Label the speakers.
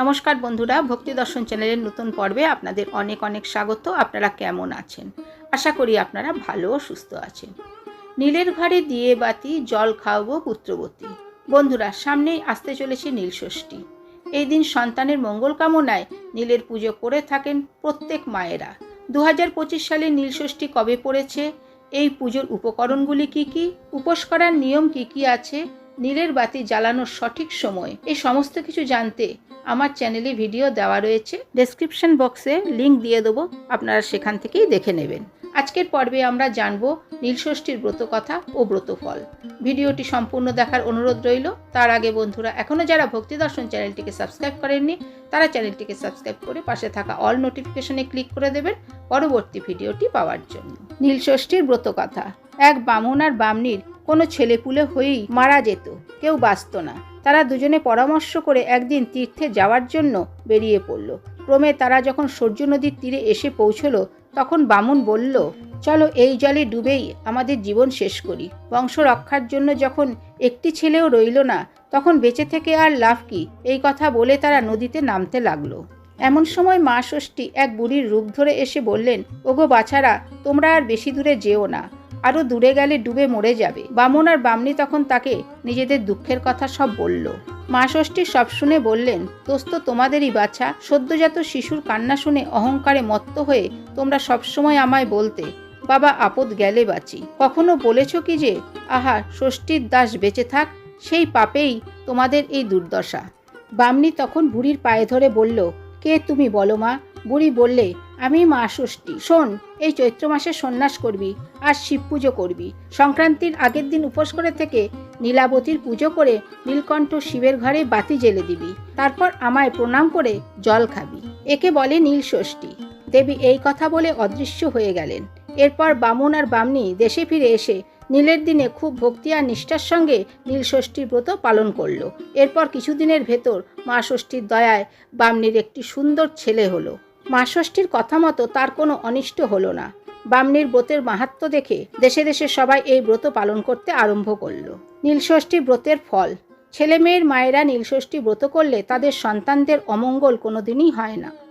Speaker 1: নমস্কার বন্ধুরা, ভক্তি দর্শন চ্যানেলের নতুন পর্বে আপনাদের অনেক অনেক স্বাগত। আপনারা কেমন আছেন? আশা করি আপনারা ভালো সুস্থ আছেন। নীলের ঘরে দিয়ে বাতি, জল খাওয়াবো পুত্রবতী। বন্ধুরা, সামনেই আসতে চলেছে নীলষষ্ঠী এই দিন সন্তানের মঙ্গল কামনায় নীলের পুজো করে থাকেন প্রত্যেক মায়েরা। দু হাজার পঁচিশ সালে নীলষষ্ঠী কবে পড়েছে? এই পুজোর উপকরণগুলি কি কি? উপোস করার নিয়ম কি কি আছে? নীলের বাতি জ্বালানোর সঠিক সময়। এই সমস্ত কিছু জানতে আমার চ্যানেলে ভিডিও দেওয়া রয়েছে। ডেসক্রিপশন বক্সে লিংক দিয়ে দেবো, আপনারা সেখান থেকেই দেখে নেবেন। আজকের পর্বে আমরা জানব নীলষষ্ঠীর ব্রত কথা ও ব্রতফল। ভিডিওটি সম্পূর্ণ দেখার অনুরোধ রইল। তার আগে বন্ধুরা এখনও যারা ভক্তি দর্শন চ্যানেলটিকে সাবস্ক্রাইব করেননি, তারা চ্যানেলটিকে সাবস্ক্রাইব করে পাশে থাকা অল নোটিফিকেশনে ক্লিক করে দেবেন পরবর্তী ভিডিওটি পাওয়ার জন্য। নীলষষ্ঠীর ব্রত কথা এক বামুন আর বামনির কোনো ছেলেপুলে হয়েই মারা যেত, কেউ বাঁচত না। তারা দুজনে পরামর্শ করে একদিন তীর্থে যাওয়ার জন্য বেরিয়ে পড়ল। ক্রমে তারা যখন সূর্য নদীর তীরে এসে পৌঁছলো, তখন বামুন বলল, চলো এই জলে ডুবেই আমাদের জীবন শেষ করি। বংশ রক্ষার জন্য যখন একটি ছেলেও রইল না, তখন বেঁচে থেকে আর লাভ কি? এই কথা বলে তারা নদীতে নামতে লাগল। এমন সময় মা ষষ্ঠী এক বুড়ির রূপ ধরে এসে বললেন, ওগো বাছারা, তোমরা আর বেশি দূরে যেও না। আরও দূরে গেলে ডুবে মরে যাবে। বামন আর বামনি তখন তাকে নিজেদের দুঃখের কথা সব বলল। মা ষষ্ঠী সব শুনে বললেন, দোস্ত, তোমাদেরই বাছা। সদ্যজাত শিশুর কান্না শুনে অহংকারে মত্ত হয়ে তোমরা সবসময় আমায় বলতে, বাবা, আপদ গেলে বাঁচি। কখনো বলেছ কি যে, আহা, ষষ্ঠীর দাস বেঁচে থাক, সেই পাপেই তোমাদের এই দুর্দশা বামনি তখন বুড়ির পায়ে ধরে বলল, কে তুমি বলো মা? বুড়ি বললে আমি মা ষষ্ঠী। শোন, এই চৈত্র মাসে সন্ন্যাস করবি আর শিব পুজো করবি। সংক্রান্তির আগের দিন উপোস করে থেকে নীলাবতীর পুজো করে নীলকণ্ঠ শিবের ঘরে বাতি জেলে দিবি। তারপর আমায় প্রণাম করে জল খাবি। একে বলে নীল ষষ্ঠী। দেবী এই কথা বলে অদৃশ্য হয়ে গেলেন। এরপর বামুন আর বামনি দেশে ফিরে এসে নীলের দিনে খুব ভক্তি আর নিষ্ঠার সঙ্গে নীল ষষ্ঠীর ব্রত পালন করল। এরপর কিছুদিনের ভেতর মা ষষ্ঠীর দয়ায় বামনির একটি সুন্দর ছেলে হলো। মা ষষ্ঠীর কথা মতো তার কোনো অনিষ্ট হলো না। বামনির ব্রতের মাহাত্ম দেখে দেশে দেশে সবাই এই ব্রত পালন করতে আরম্ভ করল। নীলষষ্ঠী ব্রতের ফল। ছেলেমেয়ের মায়েরা নীলষষ্ঠী ব্রত করলে তাদের সন্তানদের অমঙ্গল কোনোদিনই হয় না।